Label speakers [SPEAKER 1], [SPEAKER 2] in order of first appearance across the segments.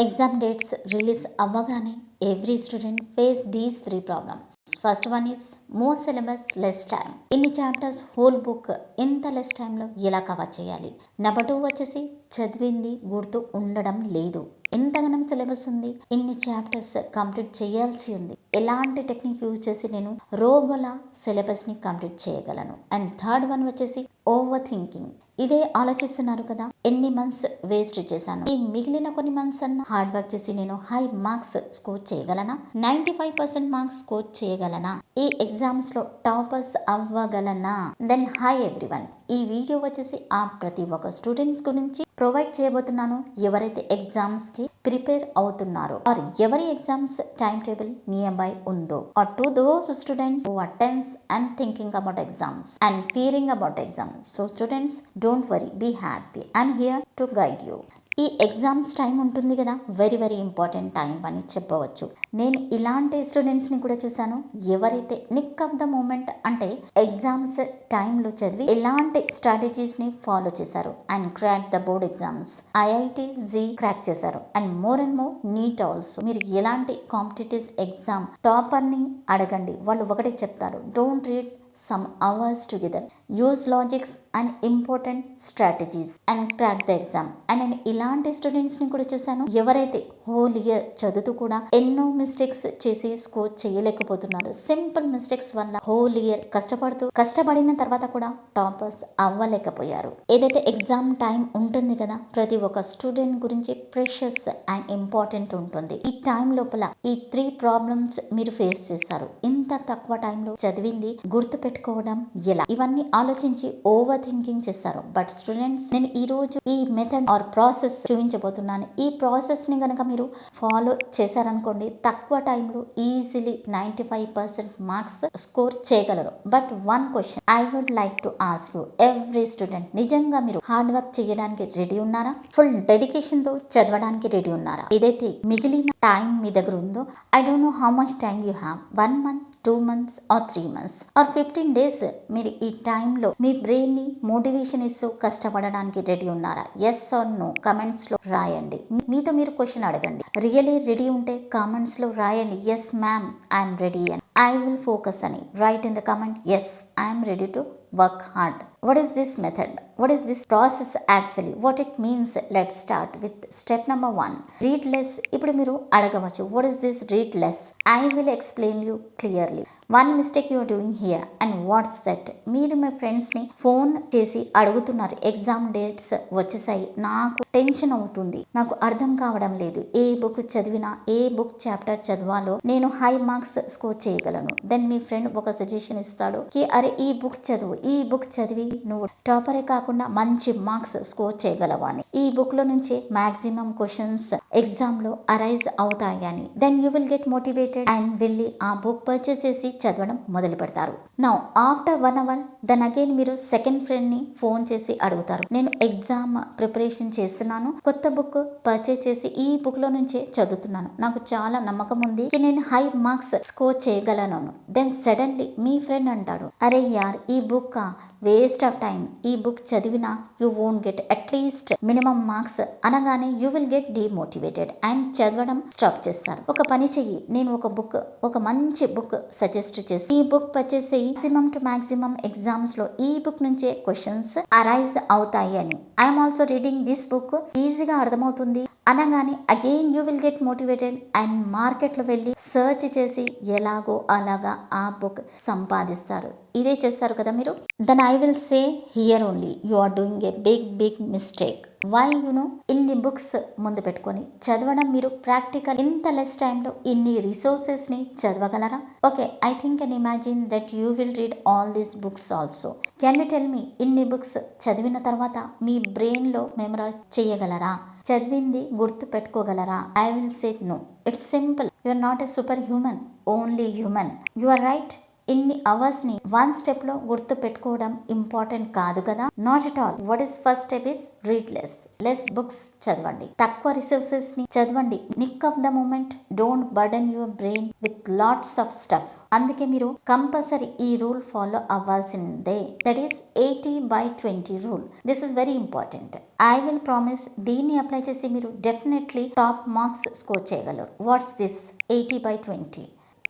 [SPEAKER 1] Exam dates release అవ్వగానే every student face these three problems first one is more syllabus less time ఇన్ని chapters whole book ఇంత less టైంలో ఎలా cover చేయాలి? Number two వచ్చేసి చదివింది గుర్తు ఉండడం లేదు. ఎంతగానం సిలబస్ ఉంది? ఇన్ని చాప్టర్స్ కంప్లీట్ చేయాల్సి ఉంది. ఎలాంటి టెక్నిక్ యూజ్ చేసి నేను రోబోల సిలబస్ని కంప్లీట్ చేయగలను? అండ్ థర్డ్ వన్ వచ్చేసి ఓవర్ థింకింగ్ ఇదే ఆలోచిస్తున్నారు కదా. ఎన్ని మంత్స్ వేస్ట్ చేశాను. ఈ మిగిలిన కొన్ని మంత్స్ అన్న హార్డ్ వర్క్ చేసి నేను హై మార్క్స్ స్కోర్ చేయగలనా? Ninety five percent marks score చేయగలనా? ఈ ఎగ్జామ్స్లో టాపర్స్ అవ్వగలనా? దెన్ హై ఎవ్రీవన్ ఈ వీడియో వచ్చేసి ఆ ప్రతి ఒక్క స్టూడెంట్స్ గురించి ప్రొవైడ్ చేయబోతున్నాను. ఎవరైతే ఎగ్జామ్స్కి ప్రిపేర్ అవుతున్నారు. ఆర్ ఎవరి exams time table near by ఉందో? Or to those students who attends and thinking about exams and fearing about exams so students don't worry be happy I'm here to guide you ఈ exams time ఉంటుంది కదా. Very very important time అని చెప్పవచ్చు. నేను ఇలాంటి స్టూడెంట్స్ని కూడా చూశాను. ఎవరైతే నిక్ ఆఫ్ ద మూమెంట్ అంటే ఎగ్జామ్స్ టైంలో చదివి ఎలాంటి స్ట్రాటజీస్ని ఫాలో చేశారు and crack the board exams IIT JEE crack చేశారు. And more and more NEET also మీరు ఎలాంటి కాంపిటేటివ్ ఎగ్జామ్ టాపర్ని అడగండి. వాళ్ళు ఒకటే చెప్తారు. Don't read some hours together. Use logics and important strategies and crack the exam. And నేను ఇలాంటి స్టూడెంట్స్ని కూడా చూశాను ఎవరైతే హోల్ ఇయర్ చదువుతూ కూడా ఎన్నో మిస్టేక్స్ చేసి స్కోర్ చేయలేకపోతున్నారు. సింపుల్ మిస్టేక్స్ వల్ల హోల్ ఇయర్ కష్టపడుతూ కష్టపడిన తర్వాత కూడా టాపర్స్ అవ్వలేకపోయారు. ఏదైతే ఎగ్జామ్ టైం ఉంటుంది కదా ప్రతి ఒక్క స్టూడెంట్ గురించి ప్రెషస్ అండ్ ఇంపార్టెంట్ ఉంటుంది. ఈ టైం లోపల ఈ త్రీ ప్రాబ్లమ్స్ మీరు ఫేస్ చేశారు. ఇంత తక్కువ టైంలో చదివింది గుర్తు పెట్టుకోవడం ఎలా? ఇవన్నీ ఆలోచించి ఓవర్ థింకింగ్ చేస్తారు బట్ స్టూడెంట్స్ నేను ఈ రోజు ఈ మెథడ్ ఆర్ ప్రాసెస్ చూపించబోతున్నాను. ఈ ప్రాసెస్ని కనుక మీరు ఫాలో చేశారనుకోండి తక్కువ టైంలో easily ninety five percent marks score చేయగలరు. But one question I would like to ask you every student నిజంగా మీరు హార్డ్ వర్క్ చేయడానికి రెడీ ఉన్నారా? ఫుల్ డెడికేషన్తో చదవడానికి రెడీ ఉన్నారా? ఏదైతే మిగిలిన టైం మీ దగ్గర ఉందో I don't know how much time you have one month two months or three months or fifteen days మీరు ఈ టైంలో మీ బ్రెయిన్ని మోటివేషన్ ఇస్తూ కష్టపడడానికి రెడీ ఉన్నారా? ఎస్ ఆర్ నో కమెంట్స్లో రాయండి. మీతో మీరు క్వశ్చన్ అడగండి. రియలీ రెడీ ఉంటే కామెంట్స్లో రాయండి. ఎస్ మ్యామ్ ఐఎమ్ రెడీ అని. ఐ విల్ ఫోకస్ అని. Write in the comment yes I'm ready to work hard what is this method? What is this process actually? What it means? Let's start with step number one. Read less ఇప్పుడు మీరు అడగవచ్చు what is this read less I will explain you clearly one mistake you're doing here and what's that మీరు మీ ఫ్రెండ్స్ని phone చేసి అడుగుతున్నారు. Exam dates వచ్చేసాయి. నాకు టెన్షన్ అవుతుంది. నాకు అర్థం కావడం లేదు. ఏ బుక్ చదివినా ఏ బుక్ చాప్టర్ చదవాలో నేను హై మార్క్స్ స్కోర్ చేయగలను. దెన్ మీ ఫ్రెండ్ ఒక సజెషన్ ఇస్తాడు. కి అరే ఈ బుక్ చదువు. ఈ బుక్ చదివి నువ్వు టాపరే కాకుండా మంచి మార్క్స్ స్కోర్ చేయగలవాని ఈ బుక్లో నుంచి మాక్సిమం క్వశ్చన్స్ ఎగ్జామ్లో అరైజ్ అవుతాయని. Then you will get motivated and వెళ్ళి ఆ బుక్ పర్చేస్ చేసి చదవడం మొదలు పెడతారు. Now after one hour then again మీరు సెకండ్ ఫ్రెండ్ని ఫోన్ చేసి అడుగుతారు. నేను ఎగ్జామ్ ప్రిపరేషన్ చేస్తున్నాను. కొత్త బుక్ పర్చేస్ చేసి ఈ బుక్లో నుంచే చదువుతున్నాను. నాకు చాలా నమ్మకం ఉంది కి నేను హై మార్క్స్ స్కోర్ చేయగలను దెన్ సడన్లీ మీ ఫ్రెండ్ అంటాడు అరే యార్ ఈ బుక్ వేస్ట్ ఆఫ్ టైం ఈ బుక్ చదివినా you won't get at least minimum marks అనగానే you will get demotivated and చదవడం స్టాప్ చేస్తారు. ఒక పని చెయ్యి. నేను ఒక బుక్ ఒక మంచి బుక్ సజెస్ట్ చేసి ఈ బుక్ పర్చేస్ అయ్యి మాక్సిమం టు మాక్సిమం ఎగ్జామ్స్లో ఈ బుక్ నుంచే క్వశ్చన్స్ అరైజ్ అవుతాయి అని. I'm also reading this book ఈజీగా అర్థమవుతుంది. అనగానే again you will get motivated and మార్కెట్లో వెళ్ళి సర్చ్ చేసి ఎలాగో అలాగా ఆ బుక్ సంపాదిస్తారు. ఇదే చేస్తారు కదా మీరు? Then I will say here only you are doing a big big mistake why you know ఇన్ని బుక్స్ ముందు పెట్టుకొని చదవడం మీరు ప్రాక్టికల్ ఇంత లెస్ టైంలో ఇన్ని రిసోర్సెస్ని చదవగలరా? Okay I think and imagine that you will read all these books also can you tell me ఇన్ని బుక్స్ చదివిన తర్వాత మీ బ్రెయిన్లో మెమరైజ్ చేయగలరా? చదివింది గుర్తు పెట్టుకోగలరా I will say no it's simple you are not a super human only human you are right ఇన్ని అవర్స్ని one స్టెప్లో గుర్తు పెట్టుకోవడం ఇంపార్టెంట్ కాదు కదా? Not at all what is first step is read less less books చదవండి. తక్కువ రిసోర్సెస్ని చదవండి. Nick of the moment don't burden your brain with lots of stuff అందుకే మీరు కంపల్సరీ ఈ రూల్ ఫాలో అవ్వాల్సిందే. That is eighty by twenty rule this is very important I will promise దీన్ని apply చేసి మీరు డెఫినెట్లీ టాప్ మార్క్స్ స్కోర్ చేయగలరు. What's this eighty by twenty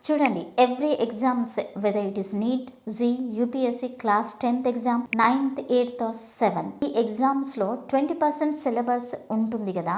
[SPEAKER 1] చూడండి every exams whether it is NEET JEE UPSC class tenth exam ninth eighth seventh ఈ ఎగ్జామ్స్లో twenty percent syllabus ఉంటుంది కదా.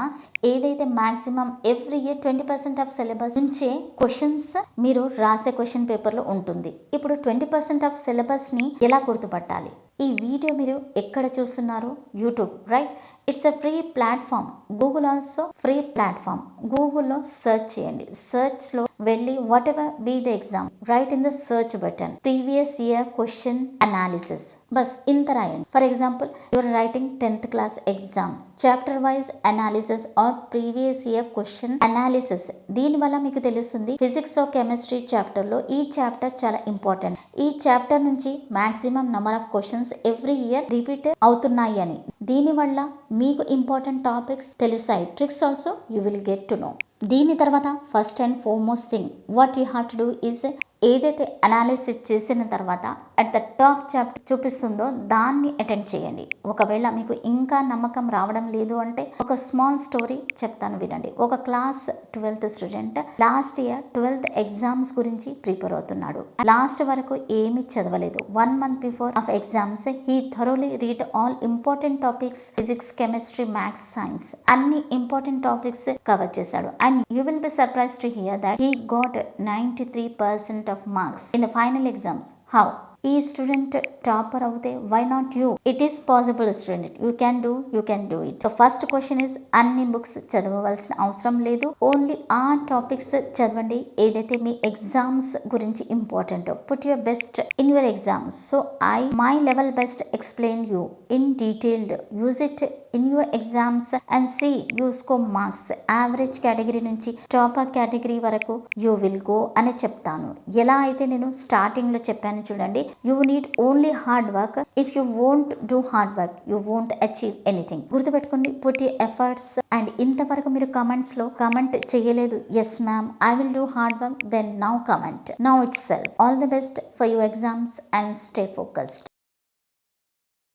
[SPEAKER 1] ఏదైతే maximum every year twenty percent of syllabus నుంచే questions మీరు రాసే క్వశ్చన్ పేపర్లో ఉంటుంది. ఇప్పుడు ట్వంటీ పర్సెంట్ ఆఫ్ సిలబస్ని ఎలా గుర్తుపట్టాలి? ఈ వీడియో మీరు ఎక్కడ చూస్తున్నారు? YouTube right it's a free platform Google also free platform గూగుల్లో సెర్చ్ చేయండి. సెర్చ్లో వెళ్ళి whatever be the exam right in the search button previous year question analysis బస్ ఇంత రాయండి. For example your writing tenth class exam chapter wise analysis or previous year question analysis దీనివల్ల మీకు తెలుస్తుంది ఫిజిక్స్ ఆఫ్ కెమిస్ట్రీ చాప్టర్లో ఈ chapter చాలా important ఈ చాప్టర్ నుంచి maximum number of questions every year repeat అవుతున్నాయి అని. దీనివల్ల మీకు ఇంపార్టెంట్ టాపిక్స్ తెలుస్తాయి. Tricks also you will get to know దీని తర్వాత first and foremost thing what you have to do is ఏదైతే అనాలిసిస్ చేసిన తర్వాత అట్ ద టాప్ చాప్టర్ చూపిస్తుందో దాన్ని అటెండ్ చేయండి. ఒకవేళ మీకు ఇంకా నమ్మకం రావడం లేదు అంటే ఒక స్మాల్ స్టోరీ చెప్తాను వినండి. ఒక class twelfth student last year twelfth exams గురించి ప్రిపేర్ అవుతున్నాడు. లాస్ట్ వరకు ఏమీ చదవలేదు. One month before of exams he thoroughly read all important topics physics chemistry maths science అన్ని ఇంపార్టెంట్ టాపిక్స్ కవర్ చేశాడు. And you will be surprise to hear that he got ninety three percent of marks in the final exams how ఈ student topper అవుతే why not you it is possible student you can do you can do it so first question is అన్ని books చదవవలసిన అవసరం లేదు. Only ఆ topics చదవండి. ఏదైతే మీ ఎగ్జామ్స్ గురించి important put your best in your exams so I my level best explain you in detailed use it in your exams and see యూస్కో marks average category నుంచి టాపర్ కేటగిరీ వరకు you will go అని చెప్తాను. ఎలా అయితే నేను స్టార్టింగ్లో చెప్పాను చూడండి. You need only hard work if you won't do hard work you won't achieve anything గుర్తుపెట్టుకోండి పుట్ యూ ఎఫర్ట్స్ అండ్ ఇంతవరకు మీరు కమెంట్స్లో కమెంట్ చేయలేదు. Yes ma'am I will do hard work then now comment now it's self all the best for your exams and stay focused